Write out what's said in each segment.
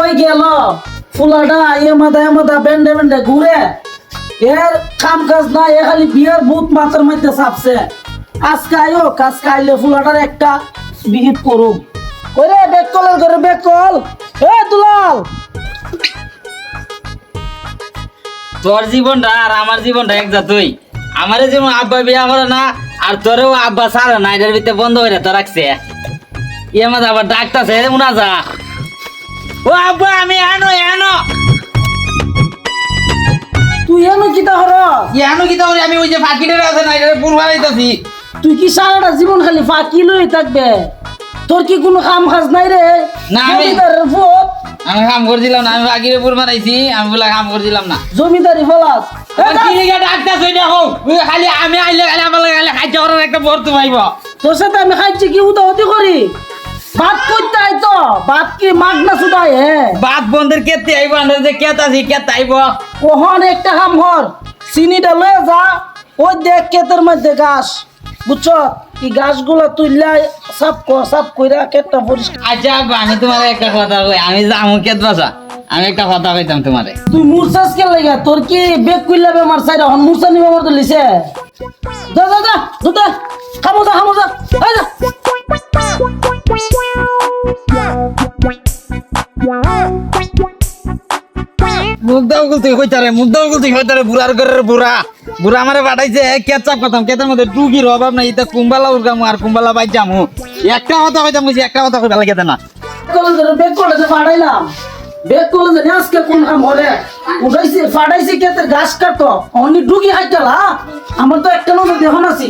কই গেল। ফুলাটা ইয়ে মাথা এ মাথা বেন্ডে বেন্ডে, ঘুরে। এর কাম কাজ না এ খালি বিয়ের ভূত মাথার মধ্যে চাপছে। আজকে আয়ো আজকে আইলে ফুলাটার একটা বিহিত করুম। ওরে বেক কলের করে বেক কল এ, দুলাল! তোর জীবনটা আর আমার জীবনটা এক তুই। আমারে যেমন আব্বা বিয়া করে না, আর তোরেও আব্বা সারে না, এটার ভিতরে বন্ধ করে তো রাখছে। ইয়ে মাঝে আবার ডাকতাছে উনা যা। ও আব্বা আমি এনো এনো। তুই এনো কিতা হর এনো কি তাহলে আমি ওই যে ফাঁকিটার আছে না এটা পুরো হারাইতাছি। তুই কি সারাটা জীবন খালি ফাঁকি লই থাকবে? তোর কি কোনো কাম কাজ নাই রে? না, আমি- আমি কাম করছিলাম না আমি ফাঁকিরে পুর মারাইছি আমি বলে কাম করছিলাম না। জমিদারি ফলাস। খালি আমি আইলে খালি আমার খালি খাদ্য করার একটা বর্ত পাইব তোর সাথে আমি খাইছি কি উদাহতি করি? ভাত করতে আই তো ভাত কি মাগ না শুধাই হে? বাদ বন্ধের কেতে আইব আন্দাজ যে কেত আছে কেত আইব। ওহন একটা কাম কর চিনিটা লয়ে যা ওই দেখ ক্ষেতের মধ্যে ঘাস। বুঝছ? কি ঘাসগুলো তুললাই সাপ সাপ কইরা ক্ষেতটা পরিষ্কার। আচ্ছা আমি তোমার একটা কথা কই আমি যাব কেত বাসা আমি একটা কথা কইতাম তোমারে। তুই মূর্ছাস কে লাগা? তোর কি বেগ কইলা বেমার সাইরা? হন মূর্ছা নিবা আমার তো লিছে? যা যা যা দুটা খামো যা খামো যা এই যা। দাও গুলতি হইতারে গুলতি হইতারে বুড়ার ঘরের বুড়া। বুড়া আমারে পাঠাইছে কেচাপ কথাম কেতার মধ্যে টুকির অভাব নাই এটা কুম্বালা উড়গামু আর কুম্বালা বাইর যামু একটা কথা কইতাম বুঝি একটা কথা কইবা লাগে না। কলেজে বেগ কলেজে আজকে কোন কাম হলে? উঠাইছে ফাড়াইছে ক্ষেতের ঘাস কাটো অনেক ঢুকি হাইটালা আমার তো একটা নজর দেখুন আছি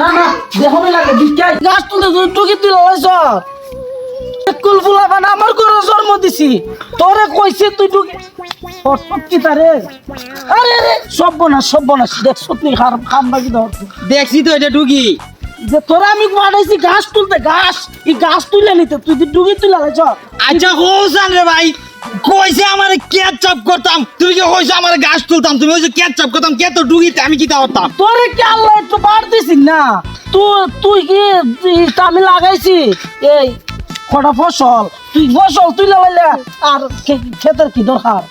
না না দেখুন লাগে বিকাই। গাছ তুলতে টুকি তুই লইছ? কুল ফুলা বানা আমার ঘরে জন্ম দিছি। তোরে কইছে তুই টুকি অর্থ কি তারে? আরে রে সব বনা সব বনা দেখ সত্যি খারাপ খাম বাকি ধর। দেখছি তো এটা টুকি যে তোরা আমি পাঠাইছি ঘাস তুলতে ঘাস। এই ঘাস তুলে নিতে তুই তুই ডুবি তুলে লাইছ আচ্ছা কৌসান রে ভাই কইছে আমার কেচাপ করতাম। তুমি কি কইছো আমার গাছ তুলতাম তুমি কইছো কেচাপ করতাম কে তো ডুগিতে আমি কি করতাম? তোরে কি আল্লাহ একটু বাড় দিছিস না? তুই তুই কি তুই- আমি লাগাইছি। এই কটা ফসল? তুই ফসল তুই লাগাইলে আর ক্ষেতের কি দরকার?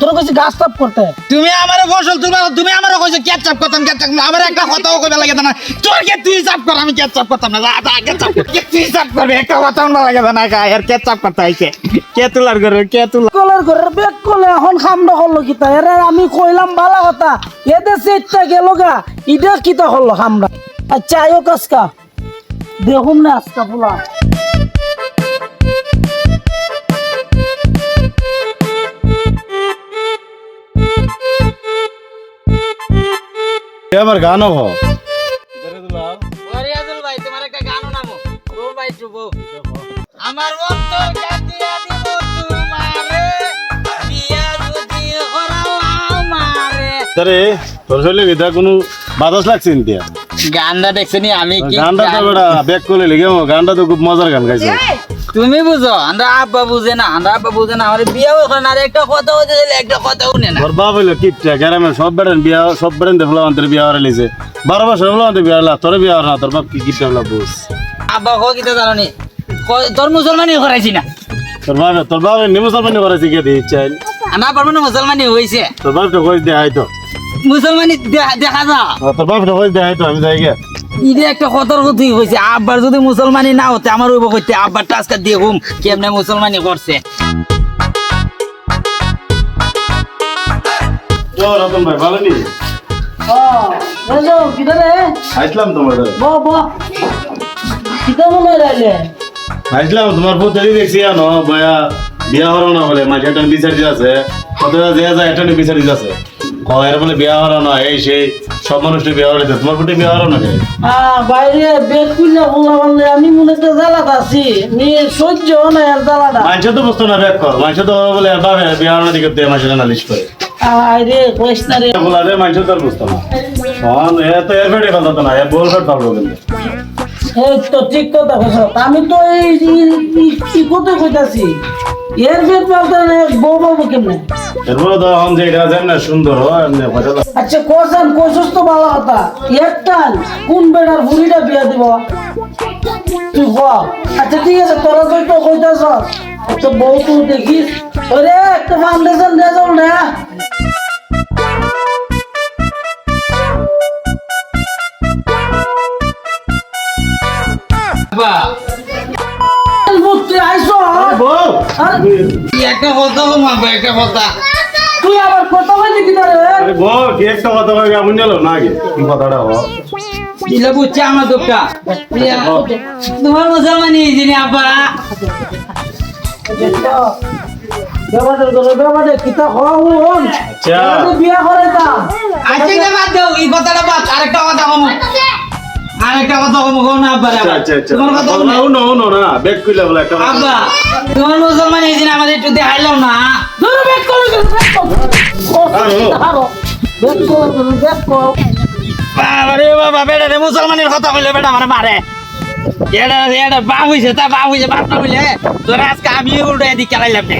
তোর কাছে গাছ তাপ করতে। তুমি আমার ফসল তুলবা তুমি আমার কইছো কেচাপ করতাম কেচাপ আমার একটা কথাও কইবা লাগে না। তোর কে তুই চাপ কর আমি কেচাপ করতাম না। যা কেচাপ কর। কে তুই চাপ করবে? একটা কথাও না লাগে না কা আর কেচাপ করতে আইছে কে? তুলার করে কে তুলা? কলের ঘরের বেগ কলে এখন খাম হলো কিতা এরে আমি কইলাম ভালো কথা। এদের সেটটা গেল গা। ইটা কিতা হলো খামরা আচ্ছা আয়ো কাজকা। দেখুন না আজকা ফুলা। আমার গানও হ। ওরে আজল ভাই তোমার একটা গান নামো। ও ভাই চুবো আমার তারে তোর শরীরে এটা কোনো বাতাস লাগছে নিতে গানটা দেখছনি আমি গানটা তো গান- বেটা ব্যাক করলে লেগে গানটা তো খুব মজার গান গাইছে। তুমি বুঝো আমরা আব্বা বুঝে না আমরা আব্বা বুঝে না আমার বিয়াও করে না একটা কথা হতে গেলে একটা কথা শুনে না। তোর বাপ হইল কিপটা গ্রামে সব বেড়েন বিয়া সব বেড়েন দেখল আমাদের বিয়া হরে লিছে। বারো বছর হলো আমাদের বিয়া হলা তোর বিয়া হর না তোর বাপ কি কিপটা হলো বুঝ। আব্বা কো কিতা জানি তোর মুসলমানি করাইছি না। তোর বাপ তোর বাপ নি মুসলমানি করেছে কে দিয়ে চাই আমরা পারব না মুসলমানি হয়েছে তোর বাপ তো কই দেয় তো। মুসলমানি দে- দেখা যা তোর বাপ তো কই দেয় তো আমি যাই গে ইদে একটা খতর গতি হয়েছে আব্বার যদি মুসলমানি না হতে আমার ওইব করতে আব্বার টাস্কা দিয়ে ঘুম কেমনে মুসলমানি করছে? রতন ভাই ভালো নি? ও বুঝো কিটা রে আসলাম তোমার আসলাম দেখছি বয়া বিয়া হলো না বলে মাঝে একটা বিচার আছে। কত যে যায় একটা বিচার আছে। কয়ের বলে বিয়া হলো না এই সেই সব মানুষটা বিয়া হলে। তোমার প্রতি বিয়া হলো না বাইরে বেগ খুললে বললা বললে আমি মনে তো জ্বালাত আছি। নি সহ্য হয় না এর জ্বালাটা। মানুষে তো বুঝতো না ব্যাক কর মানুষে তো বলে আর বাবে বিয়া হলো দিকে দিয়ে মাসে নালিশ করে। আরে কইস না রে। বলা রে মানুষে তো বুঝতো না। এ তো এর ফেটে ফেলতো না এ বল ফেট পাবলো কিন্তু। এই তো ঠিক কথা কইছ। আমি তো এই এই- এই- কি কথা কইতাছি এর বেদ বলতে বউ বাবু কেমনে? এরপরে তো এখন যে এটা যেমন সুন্দর হয় এমনি কথা আচ্ছা কোসান তো ভালো কথা। একটা কোন বেড়ার বুড়িটা বিয়া দিব? তুই ক আচ্ছা ঠিক আছে তোরা তো তো কইতাছ তো বউ তো দেখিস। ওরে একটা ফাউন্ডেশন দিয়ে যাও না। একটা কথা কম আব্বা একটা কথা? তুই আবার কথা বললি কি করে আরে বউ কি একটা কথা কই আমি নিলো না আগে কি কথাটা হ দিলে বুঝছে আমার দুঃখটা তোমার মুসলমানি যিনি আব্বা বেবাদের করে বেবাদে কিতা হন? আচ্ছা। বিয়া করে তা। আচ্ছা এটা বাদ দাও এই কথাটা বাদ আরেকটা কথা কম আরেকটা কথা কম কোন না আব্বা রে আচ্ছা। আচ্ছা আচ্ছা। তোমার কথা উনো না বেক কইলা বলে একটা কথা। আব্বা তোমার মুসলমান এই যিনি আমাদের একটু দেখাইলাম না। ধরে করে বাবা বেটা রে মুসলমানের কথা বললে বেটা আমার মারে। এটা এটা বাপ হইছে তা বাপ হইছে বাপ না হইলে তোর আজকে আমি উল্টো এদিকে চালাইলাম রে।